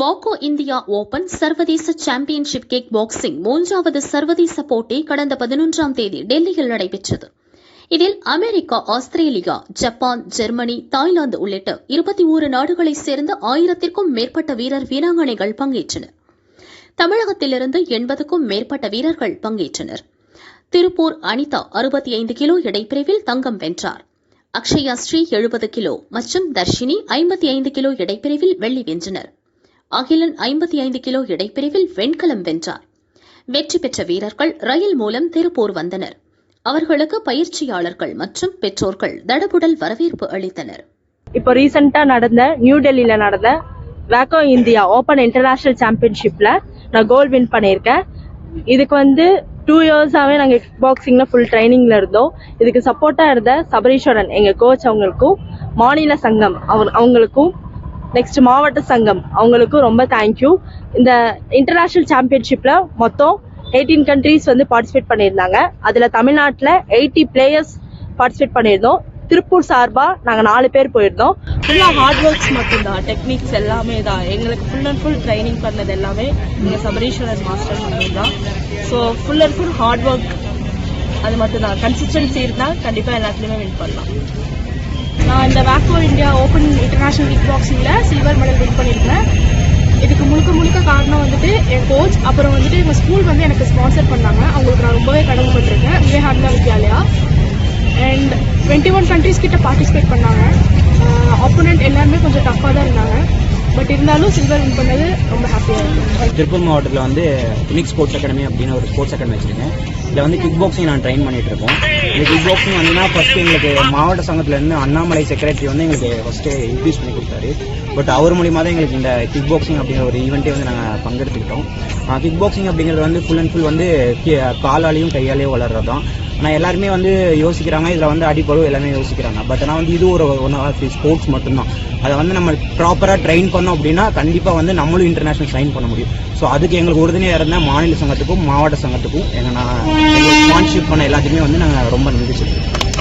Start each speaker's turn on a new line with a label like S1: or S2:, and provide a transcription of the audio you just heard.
S1: வாக்கோ India open சர்வதேச championship kick boxing மூன்றாவது சர்வதேச போட்டி கடந்த பதினொன்றாம் தேதி டெல்லியில் நடைபெற்றது. இதில் America Australia Japan Germany Thailand உள்ளிட்ட இருபத்தி ஓரு நாடுகளைச் சேர்ந்த ஆயிரத்திற்கும் மேற்பட்ட வீரர் வீராங்கனைகள் பங்கேற்றனர். தமிழகத்திலிருந்து எண்பதுக்கும் மேற்பட்ட வீரர்கள் பங்கேற்றனர். திருப்பூர் அனிதா அறுபத்தி ஐந்து கிலோ இடைப்பிரிவில் தங்கம் வென்றார். அக்ஷயா ஸ்ரீ எழுபது கிலோ மற்றும் தர்ஷினி ஐம்பத்தி ஐந்து கிலோ இடைப்பிரிவில் வெள்ளி வென்றனர். அகிலன் ஐம்பத்தி ஐந்து கிலோ இடைப்பிரிவில் வெண்கலம் வென்றார். வெற்றி பெற்ற வீரர்கள் ரயில் மூலம் திருப்பூர் வந்தனர். அவர்களுக்கு பயிற்சியாளர்கள் மற்றும் பெற்றோர்கள் தடபுடல் வரவேற்பு அளித்தனர்.
S2: இப்போ ரீசெண்டா நடந்த நியூ டெல்லியில நடந்த வேக்கோ இந்தியா ஓப்பன் இன்டர்நேஷனல் சாம்பியன்ஷிப்ல நான் கோல்டு வின் பண்ணியிருக்கேன். இதுக்கு வந்து டூ இயர்ஸாவே நாங்கள் கிக் பாக்ஸிங்ல ஃபுல் ட்ரைனிங்ல இருந்தோம். இதுக்கு சப்போர்ட்டா இருந்த சபரீஸ்வரன் எங்க கோச் அவங்களுக்கும் மாநில சங்கம் அவர் அவங்களுக்கும் நெக்ஸ்ட் மாவட்ட சங்கம். அவங்களுக்கும் ரொம்ப தேங்க்யூ இந்த இன்டர்நேஷ்னல் சாம்பியன்ஷிப்பில் மொத்தம் எயிட்டீன் கண்ட்ரீஸ் வந்து பார்ட்டிசிபேட் பண்ணியிருந்தாங்க. அதில் தமிழ்நாட்டில் எயிட்டி பிளேயர்ஸ் பார்ட்டிசிபேட் பண்ணியிருந்தோம். திருப்பூர் சார்பாக நாங்கள் நாலு பேர் போயிருந்தோம். ஃபுல்லாக ஹார்ட் ஒர்க்ஸ் மட்டும்தான். டெக்னிக்ஸ் எல்லாமே தான். எங்களுக்கு ஃபுல் அண்ட் ஃபுல் ட்ரைனிங் பண்ணது எல்லாமே எங்கள் சபரீஸ்வரன் மாஸ்டர் மட்டும் தான் so full and full hard work அது மட்டும் தான் கன்சிஸ்டன்சி இருந்தால் கண்டிப்பாக எல்லாத்துலேயுமே வின் பண்ணலாம்.
S3: இந்த வேக்கோ இந்தியா ஓப்பன் இன்டர்நேஷனல் கிக் பாக்ஸிங்கில் சில்வர் மெடல் வின் பண்ணியிருக்கேன் இதுக்கு முழுக்க முழுக்க காரணம் வந்துட்டு என் கோச் அப்புறம் வந்துட்டு எங்கள் ஸ்கூல் வந்து எனக்கு ஸ்பான்சர் பண்ணாங்க. அவங்களுக்கு நான் ரொம்பவே கடமைப்பட்டிருக்கேன். Vivekananda Vidyalaya. And twenty one countries கிட்ட பார்ட்டிசிபேட் பண்ணாங்க. ஆப்போனண்ட் எல்லாருமே கொஞ்சம் டஃப்பாக தான் இருந்தாங்க. பட் இருந்தாலும் சில்வர் வின் பண்ணது ரொம்ப ஹாப்பியாக இருக்கும்.
S4: திருப்பூர் மாவட்டத்தில் வந்து ஃபினிக்ஸ் ஸ்போர்ட்ஸ் அகாடமி அப்படின்னு ஒரு ஸ்போர்ட்ஸ் அகாடமி வச்சிருக்கேன். இதில் வந்து கிக் பாக்ஸிங் நான் ட்ரெயின் பண்ணிட்டு இருக்கோம். இந்த கிக் பாக்ஸிங் வந்துன்னா ஃபர்ஸ்ட் எங்களுக்கு மாவட்ட சங்கத்துலேருந்து அண்ணாமலை செக்ரட்டரி வந்து எங்களுக்கு ஃபர்ஸ்ட்டு இன்க்ரீஸ் பண்ணி கொடுத்தாரு. பட் அவர் மூலியமாக தான் எங்களுக்கு இந்த கிக் பாக்ஸிங் அப்படிங்கிற ஒரு ஈவெண்ட்டே வந்து நாங்கள் பங்கெடுத்துக்கிட்டோம். கிக் பாக்ஸிங் அப்படிங்கிறது வந்து ஃபுல் அண்ட் ஃபுல் வந்து காலாலையும் கையாலையும் வளர்றது தான் ஆனால் எல்லாருமே வந்து யோசிக்கிறாங்க. இதில் வந்து அடிப்படும் எல்லாமே யோசிக்கிறாங்க. பட் ஆனால் வந்து இது ஒரு ஒன் ஆஃப் ஸ்போர்ட்ஸ் மட்டும்தான். அதை வந்து நம்ம ப்ராப்பராக ட்ரெயின் பண்ணோம் அப்படின்னா கண்டிப்பாக வந்து நம்மளும் இன்டர்நேஷனல் சைன் பண்ண முடியும். ஸோ அதுக்கு எங்களுக்கு உறுதுணையாக இருந்தால் மாநில சங்கத்துக்கும் மாவட்ட சங்கத்துக்கும் எங்கள் நான் ஸ்பான்ஷிப் பண்ண எல்லாத்துக்குமே வந்து நாங்கள் ரொம்ப நன்றி சொல்லிக்கிறோம்